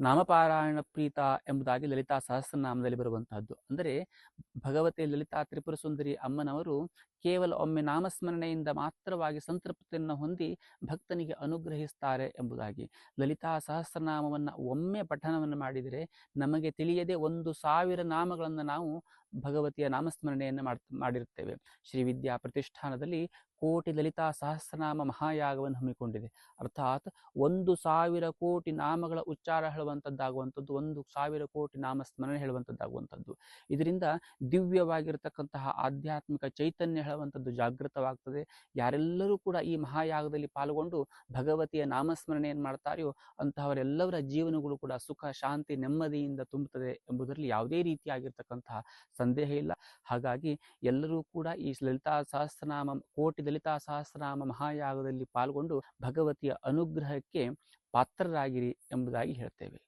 ನಾಮಪಾರಾಯಣ ಪ್ರೀತ ಎಂಬುದಾಗಿ ಲಲಿತಾ ಸಹಸ್ರನಾಮದಲ್ಲಿ ಬರುವಂತಹದ್ದು. ಅಂದರೆ ಭಗವತಿ, ಲಲಿತಾ, ತ್ರಿಪುರ ಸುಂದರಿ ಅಮ್ಮನವರು ಕೇವಲ ಒಮ್ಮೆ ನಾಮಸ್ಮರಣೆಯಿಂದ ಮಾತ್ರವಾಗಿ ಸಂತೃಪ್ತಿಯನ್ನು ಹೊಂದಿ ಭಕ್ತನಿಗೆ ಅನುಗ್ರಹಿಸ್ತಾರೆ ಎಂಬುದಾಗಿ. ಲಲಿತಾ ಸಹಸ್ರನಾಮವನ್ನು ಒಮ್ಮೆ ಪಠನವನ್ನು ಮಾಡಿದರೆ ನಮಗೆ ತಿಳಿಯದೆ ಒಂದು ಸಾವಿರ ನಾಮಗಳನ್ನು ನಾವು ಭಗವತಿಯ ನಾಮಸ್ಮರಣೆಯನ್ನು ಮಾಡ್, ಮಾಡಿರುತ್ತೇವೆ. ಶ್ರೀ ವಿದ್ಯಾ ಪ್ರತಿಷ್ಠಾನದಲ್ಲಿ ಕೋಟಿ ಲಲಿತಾ ಸಹಸ್ರನಾಮ ಮಹಾಯಾಗವನ್ನು ಹಮ್ಮಿಕೊಂಡಿದೆ. ಅರ್ಥಾತ್ ಒಂದು ಸಾವಿರ ಕೋಟಿ ನಾಮಗಳ ಉಚ್ಚಾರ ಹೇಳುವಂಥದ್ದಾಗುವಂಥದ್ದು ಒಂದು ಸಾವಿರ ಕೋಟಿ ನಾಮ ಸ್ಮರಣೆ ಹೇಳುವಂಥದ್ದಾಗುವಂಥದ್ದು ಇದರಿಂದ ದಿವ್ಯವಾಗಿರತಕ್ಕಂತಹ ಆಧ್ಯಾತ್ಮಿಕ ಚೈತನ್ಯ ಹೇಳುವಂಥದ್ದು ಜಾಗೃತವಾಗ್ತದೆ. ಯಾರೆಲ್ಲರೂ ಕೂಡ ಈ ಮಹಾಯಾಗದಲ್ಲಿ ಪಾಲ್ಗೊಂಡು ಭಗವತಿಯ ನಾಮಸ್ಮರಣೆಯನ್ನು ಮಾಡ್ತಾರೆಯೋ ಅಂತಹವರೆಲ್ಲವರ ಜೀವನಗಳು ಕೂಡ ಸುಖ, ಶಾಂತಿ, ನೆಮ್ಮದಿಯಿಂದ ತುಂಬುತ್ತದೆ ಎಂಬುದರಲ್ಲಿ ಯಾವುದೇ ರೀತಿಯಾಗಿರ್ತಕ್ಕಂತಹ ಸಂದೇಹ ಇಲ್ಲ. ಹಾಗಾಗಿ ಎಲ್ಲರೂ ಕೂಡ ಈ ಲಲಿತಾ ಸಹಸ್ರನಾಮ, ಕೋಟಿ ಲಲಿತಾ ಸಹಸ್ರನಾಮ ಮಹಾಯಾಗದಲ್ಲಿ ಪಾಲ್ಗೊಂಡು ಭಗವತಿಯ ಅನುಗ್ರಹಕ್ಕೆ ಪಾತ್ರರಾಗಿರಿ ಎಂಬುದಾಗಿ ಹೇಳ್ತೇವೆ.